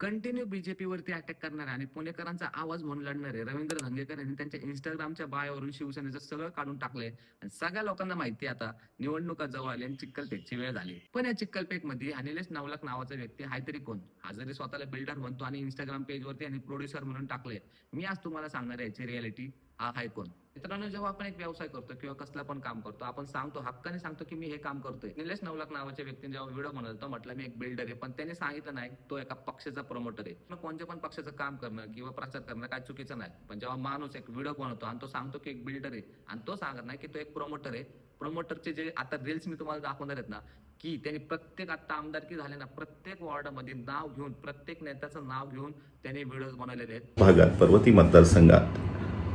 Continue बीजेपीवरती attack करणारे आणि पुणेकरांचा आवाज म्हणून लढणारे रवींद्र धंगेकर यांनी त्यांच्या इंस्टाग्रामच्या बायावरून शिवसेनेचं सगळं काढून टाकलंय. आणि सगळ्या लोकांना माहिती आता निवडणुका जवळ आली आणि चिक्कलपेकची वेळ झाली. पण या चिक्कलपेकमध्ये अनिलेश नवलक नावाचा व्यक्ती हाय तरी कोण? हा जरी स्वतःला बिल्डर म्हणतो आणि इंस्टाग्राम पेजवरती आणि प्रोड्युसर म्हणून टाकले मी आज तुम्हाला सांगणार याची रियालिटी हा हाय कोण? मित्रांनो जेव्हा आपण एक व्यवसाय करतो किंवा कसला पण काम करतो आपण सांगतो हक्काने सांगतो की मी हे काम करतोय. निलेश नवलाख नावाच्या व्यक्तीने जेव्हा व्हिडिओ बनवला तो म्हटलं मी एक बिल्डर आहे. पण त्याने सांगितलं नाही तो एका पक्षाचा प्रमोटर आहे. मग कोणत्या पण पक्षाचं काम करणं किंवा प्रचार करणं काय चुकीचं नाही. पण जेव्हा माणूस एक व्हिडिओ बनवतो आणि तो सांगतो की एक बिल्डर आहे आणि तो सांगत नाही की तो एक प्रमोटर आहे प्रमोटरचे जे आता रील्स मी तुम्हाला दाखवणार आहेत ना की त्यांनी प्रत्येक आता आमदारकी झाले ना प्रत्येक वॉर्डामध्ये नाव घेऊन प्रत्येक नेत्याचं नाव घेऊन त्यांनी व्हिडिओ बनवलेले आहेत. भागात पर्वती मतदारसंघात.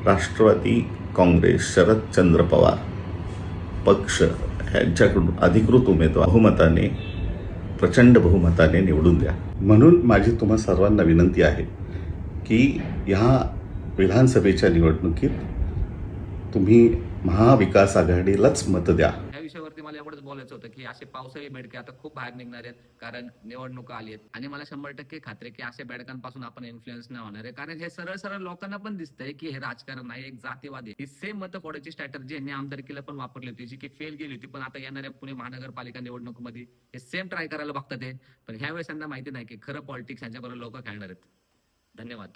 राष्ट्रवादी काँग्रेस शरदचंद्र पवार पक्ष यांच्याकडून अधिकृत उमेदवार बहुमताने प्रचंड बहुमताने निवडून द्या. म्हणून माझी तुम्हा सर्वांना विनंती आहे की ह्या विधानसभेच्या निवडणुकीत तुम्ही महाविकास आघाडीलाच मत द्या. मला एवढंच बोलायचं होतं की असे पावसाळी बेडके आता खूप बाहेर निघणार आहेत कारण निवडणुका आली आहेत. आणि मला शंभर टक्के खात्री की अशा बेडकांपासून आपण इन्फ्लुएन्स नाही होणार आहे. कारण हे सरळ सरळ लोकांना पण दिसतंय की हे राजकारण नाही एक जातीवादी ही सेम मत फोडायची स्ट्रॅटर्जी यांनी आमदारकीला पण वापरली होती जी की फेल गेली होती. पण आता येणाऱ्या पुणे महानगरपालिका निवडणुकीमध्ये हे सेम ट्राय करायला बघतात हे. पण ह्यावेळेस त्यांना माहिती नाही की खरं पॉलिटिक्स यांच्याबरोबर लोक खेळणार आहेत. धन्यवाद.